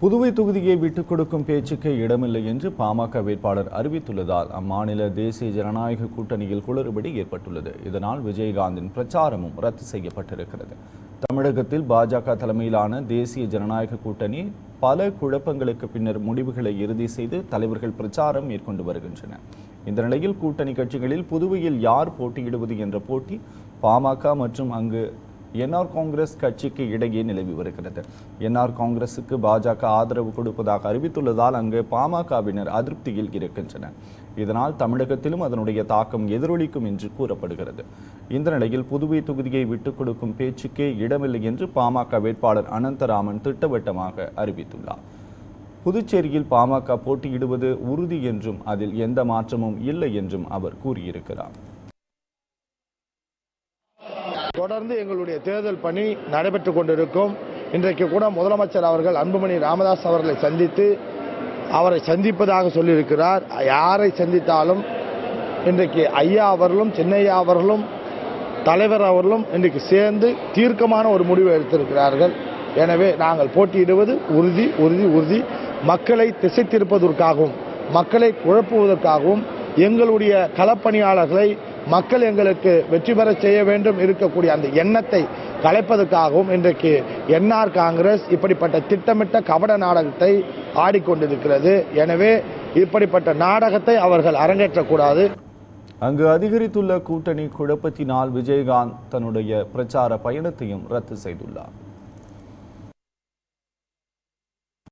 புதுவை தொகுதியை விட்டுக் கொடுக்கும் பேச்சுக்கு இடமில்லை என்று பாமக வேட்பாளர் அறிவித்துள்ளதால் அம்மாநில தேசிய ஜனநாயக கூட்டணியில் குளறுபடி ஏற்பட்டுள்ளது. இதனால் விஜயகாந்தின் பிரச்சாரமும் ரத்து செய்யப்பட்டிருக்கிறது. தமிழகத்தில் பாஜக தலைமையிலான தேசிய ஜனநாயக கூட்டணி பல குழப்பங்களுக்கு பின்னர் முடிவுகளை இறுதி செய்து தலைவர்கள் பிரச்சாரம் மேற்கொண்டு வருகின்றனர் இந்த நிலையில் கூட்டணி கட்சிகளில் புதுவையில் யார் போட்டியிடுவது என்ற போட்டி பாமக மற்றும் அங்கு என்ஆர் காங்கிரஸ் கட்சிக்கு இடையே நிலவி வருகிறது. என்ஆர் காங்கிரசுக்கு பாஜக ஆதரவு கொடுப்பதாக அறிவித்துள்ளதால் அங்கு பாமகவினர் அதிருப்தியில் இருக்கின்றனர். இதனால் தமிழகத்திலும் அதனுடைய தாக்கம் எதிரொலிக்கும் என்று கூறப்படுகிறது. இந்த நிலையில் புதுவை தொகுதியை விட்டுக் கொடுக்கும் பேச்சுக்கே இடமில்லை என்று பாமக வேட்பாளர் அனந்தராமன் திட்டவட்டமாக அறிவித்துள்ளார். புதுச்சேரியில் பாமக போட்டியிடுவது உறுதி என்றும் அதில் எந்த மாற்றமும் இல்லை என்றும் அவர் கூறியிருக்கிறார். தொடர்ந்து எங்களுடைய தேர்தல் பணி நடைபெற்றுக் கொண்டிருக்கும். இன்றைக்கு கூட முதலமைச்சர் அவர்கள் அன்புமணி ராமதாஸ் அவர்களை சந்தித்து அவரை சந்திப்பதாக சொல்லியிருக்கிறார். யாரை சந்தித்தாலும் இன்றைக்கு ஐயா அவர்களும் சின்னையா அவர்களும் தலைவர் அவர்களும் இன்றைக்கு சேர்ந்து தீர்க்கமான ஒரு முடிவை எடுத்திருக்கிறார்கள். எனவே நாங்கள் போட்டியிடுவது உறுதி உறுதி உறுதி. மக்களை திசை திருப்பதற்காகவும் மக்களை குழப்புவதற்காகவும் எங்களுடைய களப்பணியாளர்களை மக்கள் எங்களுக்கு வெற்றி பெற செய்ய வேண்டும் இருக்கக்கூடிய அந்த எண்ணத்தை கலைப்பதற்காகவும் இன்றைக்கு என்ஆர் காங்கிரஸ் இப்படிப்பட்ட திட்டமிட்ட கபட நாடகத்தை ஆடிக்கொண்டிருக்கிறது. எனவே இப்படிப்பட்ட நாடகத்தை அவர்கள் அரங்கேற்றக்கூடாது. அங்கு அதிகரித்துள்ள கூட்டணி குழப்பத்தினால் விஜயகாந்த் தன்னுடைய பிரச்சார பயணத்தையும் ரத்து செய்துள்ளார்.